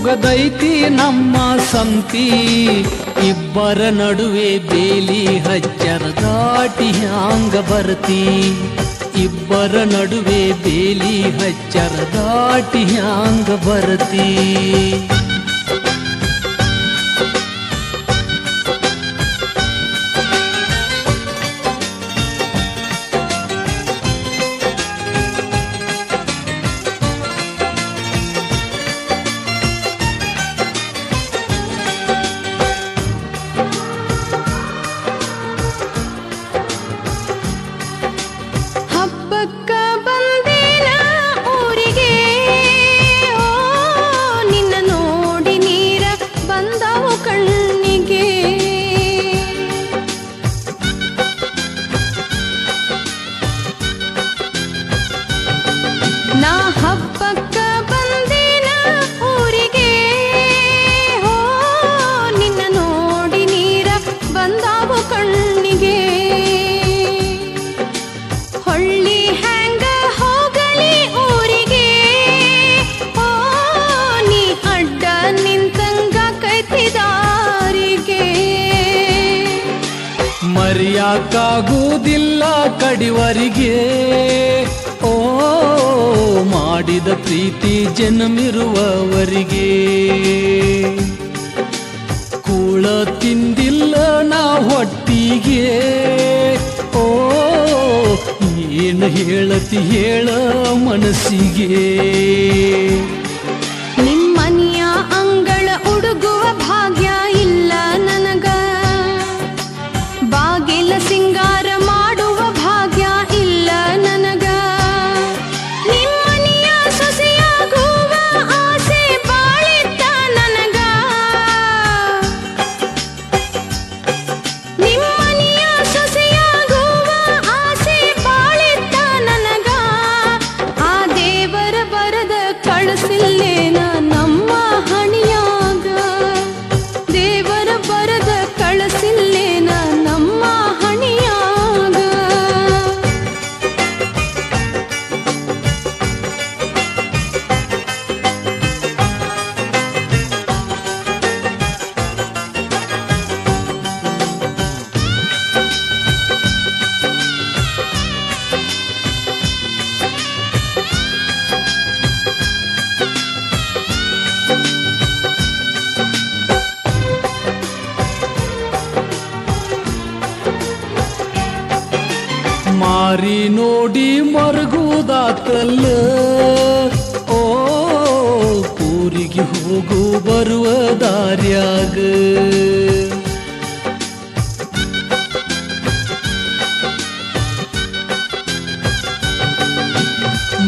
ಮುಗದೈತಿ ನಮ್ಮ ಸಂತಿ. ಇಬ್ಬರ ನಡುವೆ ಬೇಲಿ ಹಚ್ಚರ ದಾಟಿ ಹ್ಯಾಂಗ ಬರ್ತಿ. ಇಬ್ಬರ ನಡುವೆ ಬೇಲಿ ಹಚ್ಚರ ದಾಟಿ ಹ್ಯಾಂಗ ಬರ್ತಿ. ಮರೆಯಾಕಾಗುವುದಿಲ್ಲ ಕಡಿವರಿಗೆ. ಓ, ಮಾಡಿದ ಪ್ರೀತಿ ಜನ್ಮಿರುವವರಿಗೆ. ಕೂಳ ತಿಂದಿಲ್ಲ ನಾ ಹೊಟ್ಟಿಗೆ. ಓ ಏನು ಹೇಳತಿ ಹೇಳ ಮನಸ್ಸಿಗೆ. മനസ്സില്ലേ ಮಾರಿ ನೋಡಿ ಮರಗುದಾತಲ್ಲ. ಓ, ಊರಿಗೆ ಹೋಗು, ಬರುವ ದಾರ್ಯಾಗ.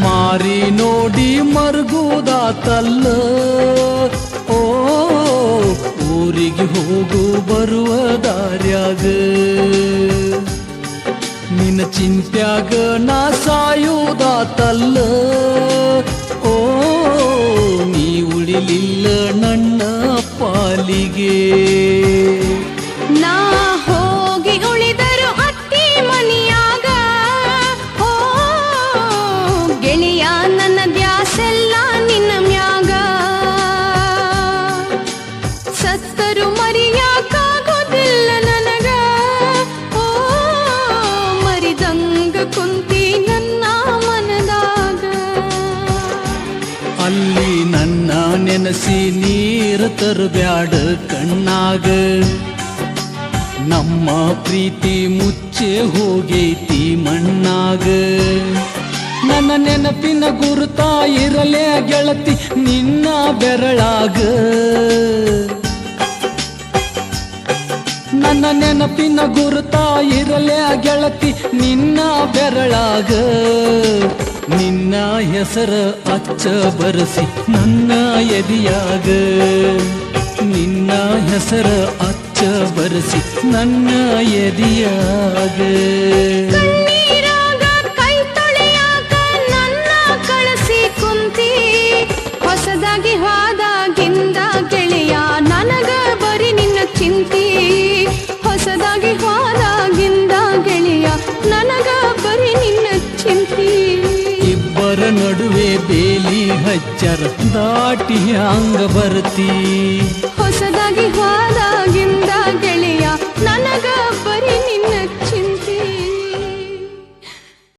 ಮಾರಿ ನೋಡಿ ಮರಗುದಾತಲ್ಲ. ಓ, ಊರಿಗೆ ಹೋಗು, ಬರುವ ದಾರ್ಯಾಗ. ನಿನ್ನ ಚಿಂತ್ಯಾಗ ನಾ ಸಾಯುವುದಾತಲ್ಲ ಓ ನೀ ಉಳಿಲಿಲ್ಲ ನನ್ನ ಪಾಲಿಗೆ. ಅಲ್ಲಿ ನನ್ನ ನೆನಸಿ ನೀರು ತರಬ್ಯಾಡ ಕಣ್ಣಾಗ. ನಮ್ಮ ಪ್ರೀತಿ ಮುಚ್ಚೆ ಹೋಗೈತಿ ಮಣ್ಣಾಗ. ನನ್ನ ನೆನಪಿನ ಗುರುತ ಇರಲೇ ಗೆಳತಿ ನಿನ್ನ ಬೆರಳಾಗ. ನನ್ನ ನೆನಪಿನ ಗುರುತ ಇರಲೇ ಗೆಳತಿ ನಿನ್ನ ಬೆರಳಾಗ. ನಿನ್ನ ಹೆಸರ ಅಚ್ಚ ಬರಸಿ ನನ್ನ ಎದಿಯಾಗ ನಿನ್ನ ಹೆಸರ ಅಚ್ಚ ಬರಸಿ ನನ್ನ ಎದಿಯಾಗ ಎಚ್ಚರ ದಾಟಿಯ ಅಂಗಭರ್ತಿ ಹೊಸದಾಗಿ ಹೋದಾಗಿಂದ ಗೆಳೆಯ ನನಗ ಬರೀ ನಿನ್ನ